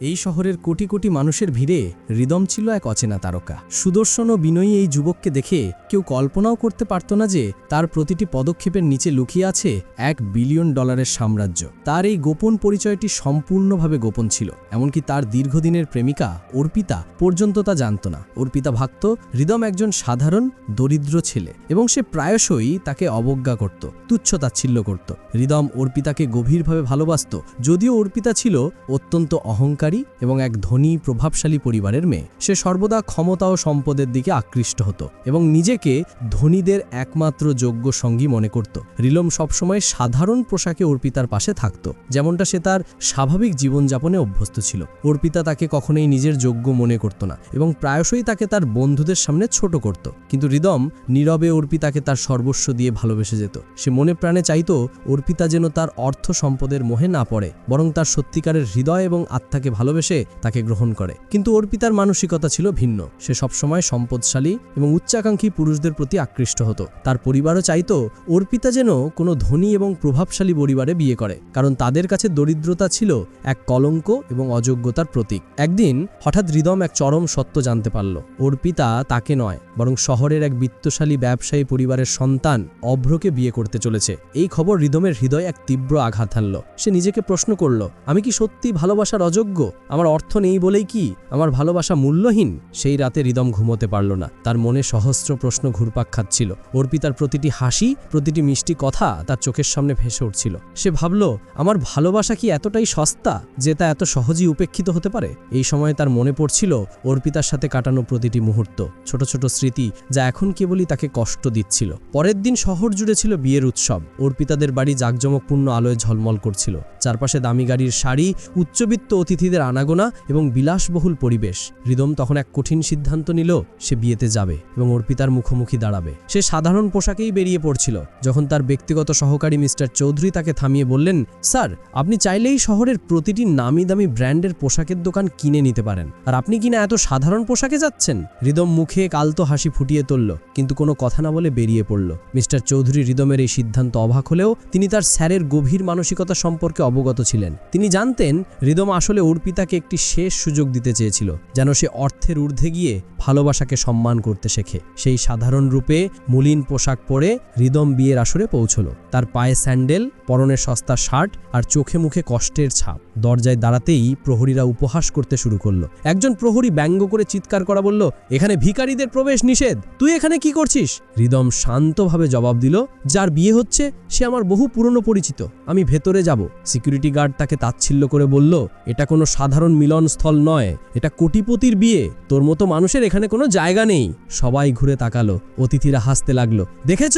এই শহরের কোটি কোটি মানুষের ভিড়ে হৃদম ছিল এক অচেনা তারকা। সুদর্শন ও বিনয়ী এই যুবককে দেখে কেউ কল্পনাও করতে পারত না যে তার প্রতিটি পদক্ষেপের নিচে লুকিয়ে আছে এক বিলিয়ন ডলারের সাম্রাজ্য। তার এই গোপন পরিচয়টি সম্পূর্ণভাবে গোপন ছিল, এমনকি তার দীর্ঘদিনের প্রেমিকা অর্পিতা পর্যন্ত তা জানত না। অর্পিতা ভাবত হৃদম একজন সাধারণ, দরিদ্র ছেলে এবং সে প্রায়শই তাকে অবজ্ঞা করত তুচ্ছতাচ্ছিল্য করত। হৃদম অর্পিতাকে গভীরভাবে ভালোবাসত, যদিও অর্পিতা ছিল অত্যন্ত অহংকারী এবং এক ধনী, প্রভাবশালী পরিবারের মেয়ে। সে সর্বদা ক্ষমতা ও সম্পদের দিকে আকৃষ্ট হতো এবং নিজেকে ধনীদের একমাত্র যোগ্য সঙ্গী মনে করত। রিলম সবসময় সাধারণ পোশাকে অর্পিতার পাশে থাকত, যেমনটা সে তার স্বাভাবিক জীবনযাপনে অভ্যস্ত ছিল। অর্পিতা তাকে কখনোই নিজের যোগ্য মনে করত না এবং প্রায়শই তাকে তার বন্ধুদের সামনে ছোট করত। কিন্তু হৃদম নীরবে অর্পিতাকে তার সর্বস্ব দিয়ে ভালোবেসে যেত। সে মনে প্রাণে চাইত অর্পিতা যেন তার অর্থ সম্পদের মোহে না পড়ে, বরং তার সত্যিকারের হৃদয় এবং আত্মাকে ভালোবেসে তাকে গ্রহণ করে। কিন্তু অর্পিতার মানসিকতা ছিল ভিন্ন। সে সবসময় সম্পদশালী এবং উচ্চাকাঙ্ক্ষী পুরুষদের প্রতি আকৃষ্ট হতো। তার পরিবারও চাইতো অর্পিতা যেন কোনো ধনী এবং প্রভাবশালী পরিবারে বিয়ে করে, কারণ তাদের কাছে দরিদ্রতা ছিল এক কলঙ্ক এবং অযোগ্যতার প্রতীক। একদিন হঠাৎ হৃদম এক চরম সত্য জানতে পারল অর্পিতা তাকে নয়, বরং শহরের এক বিত্তশালী ব্যবসায়ী পরিবারের সন্তান অভ্রকে বিয়ে করতে চলেছে। এই খবর হৃদমের হৃদয় এক তীব্র আঘাত হানল। সে নিজেকে প্রশ্ন করল, আমি কি সত্যি ভালোবাসার অযোগ্য? আমার অর্থ নেই বলেই কি? আমার ভালোবাসা মূল্যহীন? সেই রাতে হৃদম ঘুমোতে পারল না। তার মনে সহস্র প্রশ্ন ঘুরপাক খাচ্ছিল। অর্পিতার প্রতিটি হাসি, প্রতিটি মিষ্টি কথা তার চোখের সামনে ভেসে উঠছিল। সে ভাবল, আমার ভালোবাসা কি এতটাই সস্তা যে তা এত সহজেই উপেক্ষিত হতে পারে? এই সময়ে তার মনে পড়ছিল অর্পিতার সাথে কাটানো প্রতিটি মুহূর্ত, ছোট ছোট স্মৃতি যা এখন কেবলই তাকে কষ্ট দিচ্ছিল। পরের দিন শহর জুড়ে ছিল বিয়ের উৎসব। অর্পিতাদের বাড়ি জাঁকজমকপূর্ণ আলোয় ঝলমল করছিল। চারপাশে দামি গাড়ির শাড়ি উচ্চবিত্ত অতিথিদের আনাগোনা এবং বিলাসবহুল পরিবেশ। হৃদম তখন এক কঠিন সিদ্ধান্ত নিল, সে বিয়েতে যাবে এবং অর্পিতার মুখোমুখি দাঁড়াবে। সে সাধারণ পোশাকেই বেরিয়ে পড়ছিল। যখন তার ব্যক্তিগত সহকারী মিস্টার চৌধুরী তাকে থামিয়ে বললেন, স্যার, আপনি চাইলেই শহরের প্রতিটি নামি দামি ব্র্যান্ডের পোশাকের দোকান কিনে নিতে পারেন। আর আপনি কিনা এত সাধারণ পোশাকে যাচ্ছেন? হৃদম মুখে কালতো হাসি ফুটিয়ে তুলল, কিন্তু কোনো কথা না বলে বেরিয়ে পড়ল। মিস্টার চৌধুরী হৃদমের এই সিদ্ধান্ত অবাক হলেও তিনি তার স্যারের গভীর মানসিকতা সম্পর্কে অবগত ছিলেন। তিনি জানতেন, হৃদম আসলে অর্পিতাকে একটি শেষ সুযোগ দিতে চেয়েছিল, যেন সে অর্থের ঊর্ধ্বে গিয়ে ভালোবাসাকে সম্মান করতে শেখে। সেই সাধারণ রূপে মলিন পোশাক পরে হৃদম বিয়ের আসরে পৌঁছল। তার পায়ে স্যান্ডেল, পরনে সস্তা শার্ট আর চোখে মুখে কষ্টের ছাপ। দরজায় দাঁড়াতেই প্রহরীরা উপহাস করতে শুরু করল। একজন প্রহরী ব্যঙ্গ করে চিৎকার করা বলল, এখানে ভিখারিদের প্রবেশ নিষেধ। তুই এখানে কি করছিস? হৃদম শান্তভাবে জবাব দিল, যার বিয়ে হচ্ছে, সে আমার বহু পুরনো পরিচিত। আমি ভেতরে যাব। সিকিউরিটি গার্ড তাকে তাচ্ছিল্য করে বলল, এটা কোনো সাধারণ মিলনস্থল নয়, এটা কোটিপতির বিয়ে। তোর মতো মানুষের এখানে কোনো জায়গা নেই। সবাই ঘুরে তাকালো, অতিথিরা হাসতে লাগল। দেখেছ?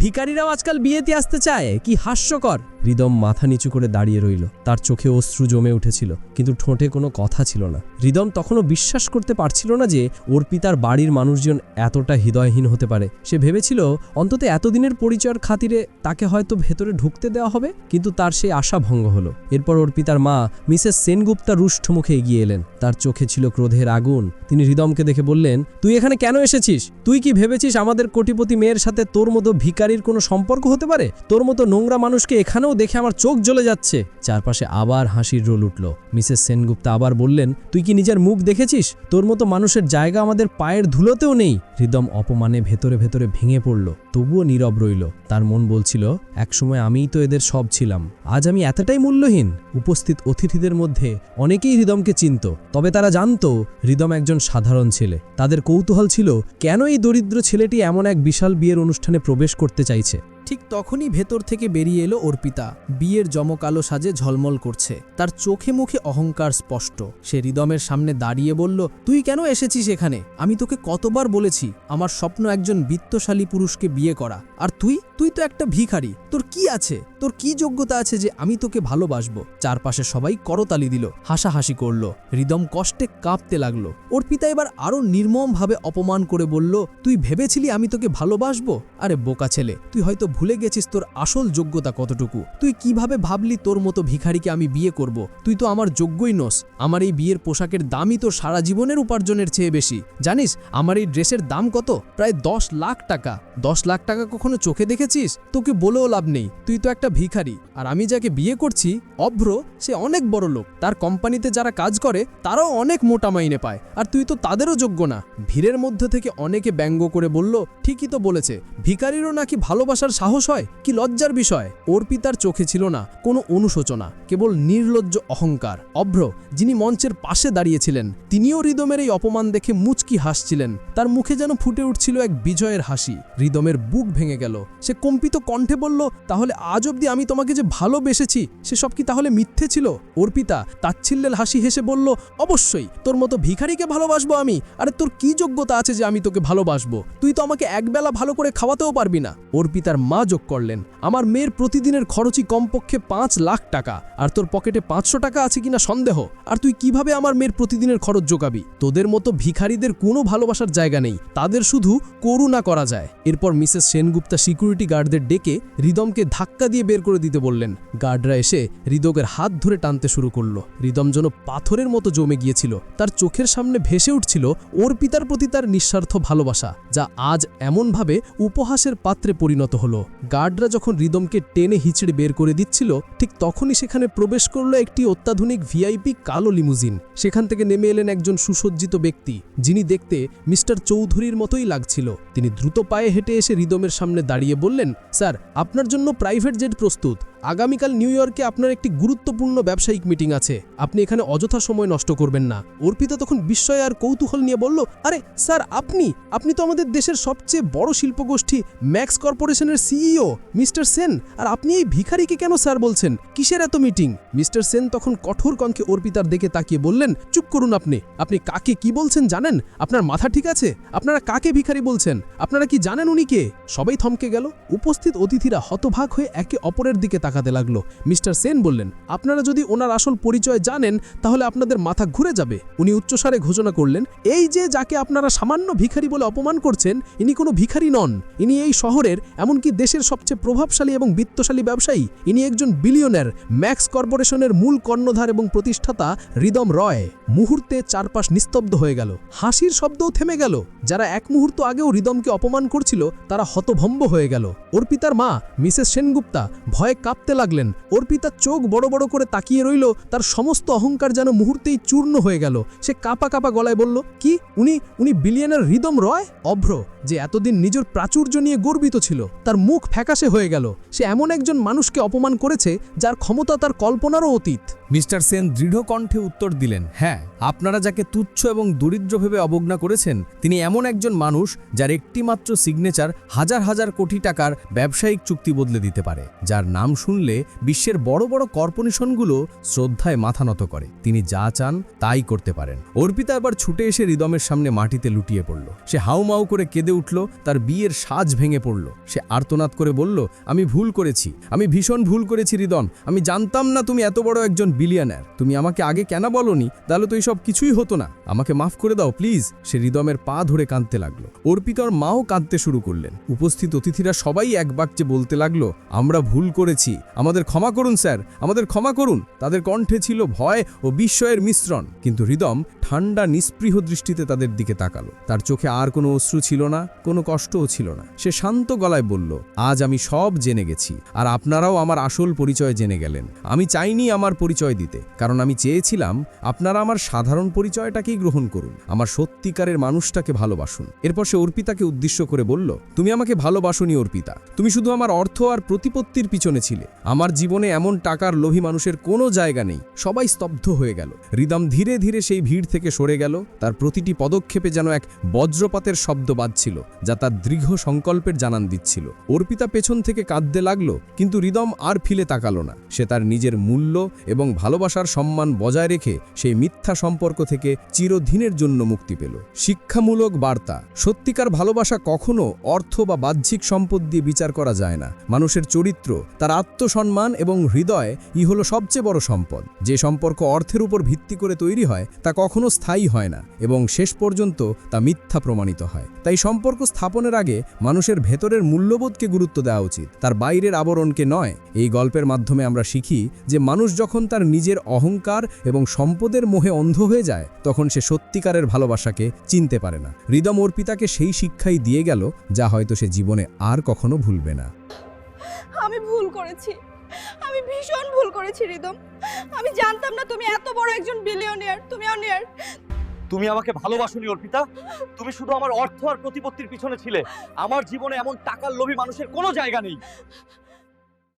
ভিখারিরাও আজকাল বিয়েতে আসতে চায়। কি হাস্যকর। হৃদম মাথা নিচু করে দাঁড়িয়ে রইল। তার চোখে অশ্রু জমে উঠেছিল, কিন্তু ঠোঁটে কোনো কথা ছিল না। হৃদম তখনও বিশ্বাস করতে পারছিল না যে, ওর পিতার বাড়ির মানুষজন এতটা হৃদয়হীন হতে পারে। সে ভেবেছিল, অন্তত এতদিনের পরিচয়ের খাতিরে তাকে হয়তো ভেতরে ঢুকতে দেওয়া হবে, কিন্তু তার সেই আশা ভঙ্গ হলো। এরপর ওর পিতার মা, মিসেস সেনগুপ্তা রুষ্ট মুখে এগিয়ে এলেন। তার চোখে ছিল ক্রোধের আগুন। তিনি হৃদমকে দেখে বললেন, তুই এখানে কেন এসেছিস? তুই কি ভেবেছিস আমাদের কোটিপতি মেয়ের সাথে তোর মতো ভিকারির কোনো সম্পর্ক হতে পারে? তোর মতো নোংরা মানুষকে এখানেও দেখে আমার চোখ জ্বলে যাচ্ছে। চারপাশে আবার হাসির রোল উঠল। মিসেস সেনগুপ্তা আবার বললেন, তুই কি নিজের মুখ দেখেছিস? তোর মতো মানুষের জায়গা আমাদের পায়ের ধুলোতেও নেই। হৃদম অপমানে ভেতরে ভেতরে ভেঙে পড়ল, তবুও নীরব রইল। তার মন বলছিল, একসময় আমিই তো এদের সব ছিলাম। আজ আমি এতটাই মূল্যহীন। উপস্থিত অতিথিদের মধ্যে অনেকেই হৃদমকে চিনত, তবে তারা জানত হৃদম একজন সাধারণ ছেলে। তাদের কৌতূহল ছিল, কেন এই দরিদ্র ছেলেটি এমন এক বিশাল বিয়ের অনুষ্ঠানে প্রবেশ করতে চাইছে? ঠিক তখনই ভেতর থেকে বেরিয়ে এলো অর্পিতা বিয়ের জমকালো সাজে ঝলমল করছে। তার চোখে মুখে অহংকার স্পষ্ট। সে হৃদমের সামনে দাঁড়িয়ে বলল, তুই কেন এসেছিস এখানে? আমি তোকে কতবার বলেছি, আমার স্বপ্ন একজন বিত্তশালী পুরুষকে বিয়ে করা। আর তুই? তুই তো একটা ভিখারি। তোর কি আছে? তোর কি যোগ্যতা আছে যে আমি তোকে ভালোবাসবো? চারপাশে সবাই করতালি দিল, হাসাহাসি করল, হৃদম কষ্টে কাঁপতে লাগল। অর্পিতা এবার আরও নির্মমভাবে অপমান করে বলল, তুই ভেবেছিলি আমি তোকে ভালোবাসবো? আরে বোকা ছেলে, তুই হয়তো ভুলে গেছিস তোর আসল যোগ্যতা কতটুকু। তুই কীভাবে ভাবলি তোর মতো ভিখারিকে আমি বিয়ে করব? তুই তো আমার যোগ্যই নোস। আমার এই বিয়ের পোশাকের দামই তো সারা জীবনের উপার্জনের চেয়ে বেশি। জানিস, আমার এই ড্রেসের দাম কত? প্রায় দশ লাখ টাকা। দশ লাখ টাকা কখনো চোখে দেখেছিস? তোকে বলেও লাভ নেই। তুই তো একটা একটা ভিখারি, আর আমি যাকে বিয়ে করছি, অভ্র, সে অনেক বড় লোক। তার কোম্পানিতে যারা কাজ করে, তারাও অনেক মোটা মাইনে পায়। আর তুই তো তাদেরও যোগ্য না। ভিড়ের মধ্যে থেকে অনেকে ব্যঙ্গ করে বলল, ঠিকই তো বলেছে। ভিখারিরও নাকি ভালোবাসার সাহস হয়? কি লজ্জার বিষয়? অর্পিতার চোখে ছিল না কোনো অনুশোচনা, কেবল নির্লজ্জ অহংকার। অভ্র, যিনি মঞ্চের পাশে দাঁড়িয়েছিলেন, তিনিও হৃদমের এই অপমান দেখে মুচকি হাসছিলেন। তার মুখে যেন ফুটে উঠছিল এক বিজয়ের হাসি। রিদমের বুক ভেঙে গেল। সে কম্পিত কণ্ঠে বলল, তাহলে আজ অবধি আমি তোমাকে যে ভালোবেসেছি সে সব কি তাহলে মিথ্যে ছিল? অর্পিতা তাচ্ছিল্যের হাসি হেসে বলল, অবশ্যই, তোর মতো ভিখারিকে ভালোবাসবো আমি। আরে তোর কি যোগ্যতা আছে যে আমি তোকে ভালোবাসবো? তুই তো আমাকে একবেলা ভালো করে খাওয়াতেও পারবি না। অর্পিতার মা যোগ করলেন, আমার মেয়ের প্রতিদিনের খরচই কমপক্ষে পাঁচ লাখ টাকা, আর তোর পকেটে পাঁচশো টাকা আছে কিনা সন্দেহ? আর তুই কীভাবে আমার মেয়ের প্রতিদিনের খরচ যোগাবি? তোদের মতো ভিখারিদের কোনো ভালোবাসার জায়গা নেই। তাদের শুধু করুণা করা যায়। এরপর মিসেস সেনগুপ্তা সিকিউরিটি গার্ডদের ডেকে রিদমকে ধাক্কা দিয়ে বের করে দিতে বললেন। গার্ডরা এসে হৃদকের হাত ধরে টানতে শুরু করল। রিদম যেন পাথরের মতো জমে গিয়েছিল। তার চোখের সামনে ভেসে উঠছিল ওর পিতার প্রতি তার নিঃস্বার্থ ভালোবাসা, যা আজ এমনভাবে উপহাসের পাত্রে পরিণত হলো। গার্ডরা যখন রিদমকে টেনে হিচড়ে বের করে দিচ্ছিল, ঠিক তখনই সেখানে প্রবেশ করল একটি অত্যাধুনিক ভিআইপি কালো লিমুজিন। সেখান থেকে নেমে এলেন একজন সুসজ্জিত ব্যক্তি, যিনি দেখতে মিস্টার চৌধুরীর মতোই লাগছিল। তিনি দ্রুত পায়ে হেঁটে এসে রিদমের সামনে দাঁড়িয়ে বললেন, স্যার, আপনার জন্য প্রাইভেট জেট প্রস্তুত। আগামীকাল নিউ ইয়র্কে আপনার একটি গুরুত্বপূর্ণ ব্যবসায়িক মিটিং আছে। আপনি এখানে অযথা সময় নষ্ট করবেন না। অর্পিতা তখন বিস্ময় আর কৌতূহল নিয়ে বলল, আরে, স্যার, আপনি? আপনি তো আমাদের দেশের সবচেয়ে বড় শিল্পগোষ্ঠী ম্যাক্স কর্পোরেশনের সিইও, মিস্টার সেন। আর আপনি এই ভিখারিকে কেন স্যার বলছেন? কিসের এত মিটিং? মিস্টার সেন তখন কঠোর কণ্ঠে অর্পিতার দিকে তাকিয়ে বললেন, চুপ করুন আপনি। আপনি কাকে কি বলছেন জানেন? আপনার মাথা ঠিক আছে? আপনারা কাকে ভিখারি বলছেন? আপনারা কি জানেন উনি কে? সবাই থমকে গেল। উপস্থিত অতিথিরা হতভাগ হয়ে একে অপরের দিকে তাকাতে লাগল। মিস্টার সেন বললেন, আপনারা যদি ওনার আসল পরিচয় জানেন, তাহলে আপনাদের মাথা ঘুরে যাবে। উনি উচ্চস্বরে ঘোষণা করলেন, এই যে যাকে আপনারা সামান্য ভিখারি বলে অপমান করছেন, ইনি কোনো ভিখারি নন। ইনি এই শহরের, এমনকি দেশের সবচেয়ে প্রভাবশালী এবং বিত্তশালী ব্যবসায়ী। ইনি একজন বিলিয়নের ম্যাক্স কর্পোরেশনের মূল কর্ণধার এবং প্রতিষ্ঠাতা রিদম রয়। মুহূর্তে চারপাশ নিস্তব্ধ হয়ে গেল। হাসির শব্দও থেমে গেল। যারা এক মুহূর্ত আগেও রিদমকে অপমান করছিল, তারা হতভম্ব হয়ে গেল। অর্পিতার মা, মিসেস সেনগুপ্তা ভয়ে কাঁপতে লাগলেন। অর্পিতার চোখ বড় বড় করে তাকিয়ে রইল, তার সমস্ত অহংকার যেন মুহূর্তেই চূর্ণ হয়ে গেল। সে কাঁপা কাঁপা গলায় বলল, কি? উনি উনি বিলিয়নের হৃদম রয়? অভ্র। যে এতদিন নিজের প্রাচুর্য নিয়ে গর্বিত ছিল, তার মুখ ফ্যাকাশে হয়ে গেল। সে এমন একজন মানুষকে অপমান করেছে, যার ক্ষমতা তার কল্পনারও অতীত। মিস্টার সেন দৃঢ় কণ্ঠে উত্তর দিলেন হ্যাঁ আপনারা যাকে তুচ্ছ এবং দরিদ্র ভেবে অবজ্ঞা করেছেন, তিনি এমন একজন মানুষ যার একটিমাত্র সিগনেচার হাজার হাজার কোটি টাকার ব্যবসায়িক চুক্তি বদলে দিতে পারে, যার নাম শুনলে বিশ্বের বড় বড় কর্পোরেশনগুলো শ্রদ্ধায় মাথা নত করে। তিনি যা চান, তাই করতে পারেন। অর্পিতা এবার ছুটে এসে রিদমের সামনে মাটিতে লুটিয়ে পড়ল। সে হাউমাউ করে কেঁদে উঠল, তার বিয়ের সাজ ভেঙে পড়ল। সে আর্তনাদ করে বলল, আমি ভুল করেছি, আমি ভীষণ ভুল করেছি, রিদম। আমি জানতাম না তুমি এত বড় একজন বিলিয়নার তুমি আমাকে আগে কেন বলনি? তাহলে তো এইসব কিছুই হতো না। আমাকে মাফ করে দাও প্লিজ সে রিদমের পা ধরে কাঁদতে লাগল। অর্পিতার মাও কাঁদতে শুরু করলেন। উপস্থিত অতিথিরা সবাই এক বাক্যে বলতে লাগল, আমরা ভুল করেছি। আমাদের ক্ষমা করুন, স্যার। আমাদের ক্ষমা করুন। তাদের কণ্ঠে ছিল ভয় ও বিস্ময়ের মিশ্রণ। কিন্তু হৃদম ঠান্ডা নিস্পৃহ দৃষ্টিতে তাদের দিকে তাকালো। তার চোখে আর কোনো অশ্রু ছিল না। কোনো কষ্টও ছিল না। সে শান্ত গলায় বলল, আজ আমি সব জেনে গেছি, আর আপনারাও আমার আসল পরিচয় জেনে গেলেন। আমি চাইনি আমার পরিচয় দিতে, কারণ আমি চেয়েছিলাম আপনারা আমার সাধারণ পরিচয়টাকেই গ্রহণ করুন, আমার সত্যিকারের মানুষটাকে ভালোবাসুন। এরপর সে অর্পিতাকে উদ্দেশ্য করে বলল, তুমি আমাকে ভালোবাসনি অর্পিতা, তুমি শুধু আমার অর্থ আর প্রতিপত্তির পিছনে ছিলে। আমার জীবনে এমন টাকার লোভী মানুষের কোনো জায়গা নেই, সবাই স্তব্ধ হয়ে গেল। রিদম ধীরে ধীরে সেই ভিড় থেকে সরে গেল, তার প্রতিটি পদক্ষেপে যেন এক বজ্রপাতের শব্দ বাজছিল যা তার দৃঢ় সংকল্পের জানান দিচ্ছিল। অর্পিতা পেছন থেকে কাঁদতে লাগল, কিন্তু রিদম আর ফিলে তাকালো না। সে তার নিজের মূল্য এবং ভালোবাসার সম্মান বজায় রেখে সেই মিথ্যা সম্পর্ক থেকে চিরদিনের জন্য মুক্তি পেল। শিক্ষামূলক বার্তা, সত্যিকার ভালোবাসা কখনো অর্থ বা বাহ্যিক সম্পদ দিয়ে বিচার করা যায় না। মানুষের চরিত্র, তার আত্মসম্মান এবং হৃদয়, ই হলো সবচেয়ে বড় সম্পদ। যে সম্পর্ক অর্থের উপর ভিত্তি করে তৈরি হয়, তা কখনো স্থায়ী হয় না এবং শেষ পর্যন্ত তা মিথ্যা প্রমাণিত হয়। তাই সম্পর্ক স্থাপনের আগে মানুষের ভেতরের মূল্যবোধকে গুরুত্ব দেওয়া উচিত, তার বাইরের আবরণকে নয়। এই গল্পের মাধ্যমে আমরা শিখি যে মানুষ যখন তার নিজের অহংকার এবং সম্পদের মোহে অন্ধ হয়ে যায়, তখন সে সত্যিকারের ভালোবাসাকে চিনতে পারে না। হৃদম অর্পিতাকে সেই শিক্ষাই দিয়ে গেল, যা হয়তো সে জীবনে আর কখনো ভুলবে না। আমি ভুল করেছি। আমি ভীষণ ভুল করেছি রিদম আমি জানতাম না তুমি এত বড় একজন বিলিয়নিয়ার তুমি অনিয়ার তুমি আমাকে ভালোবাসনি, অর্পিতা। তুমি শুধু আমার অর্থ আর প্রতিপত্তির পিছনে ছিলে। আমার জীবনে এমন টাকার লোভী মানুষের কোনো জায়গা নেই।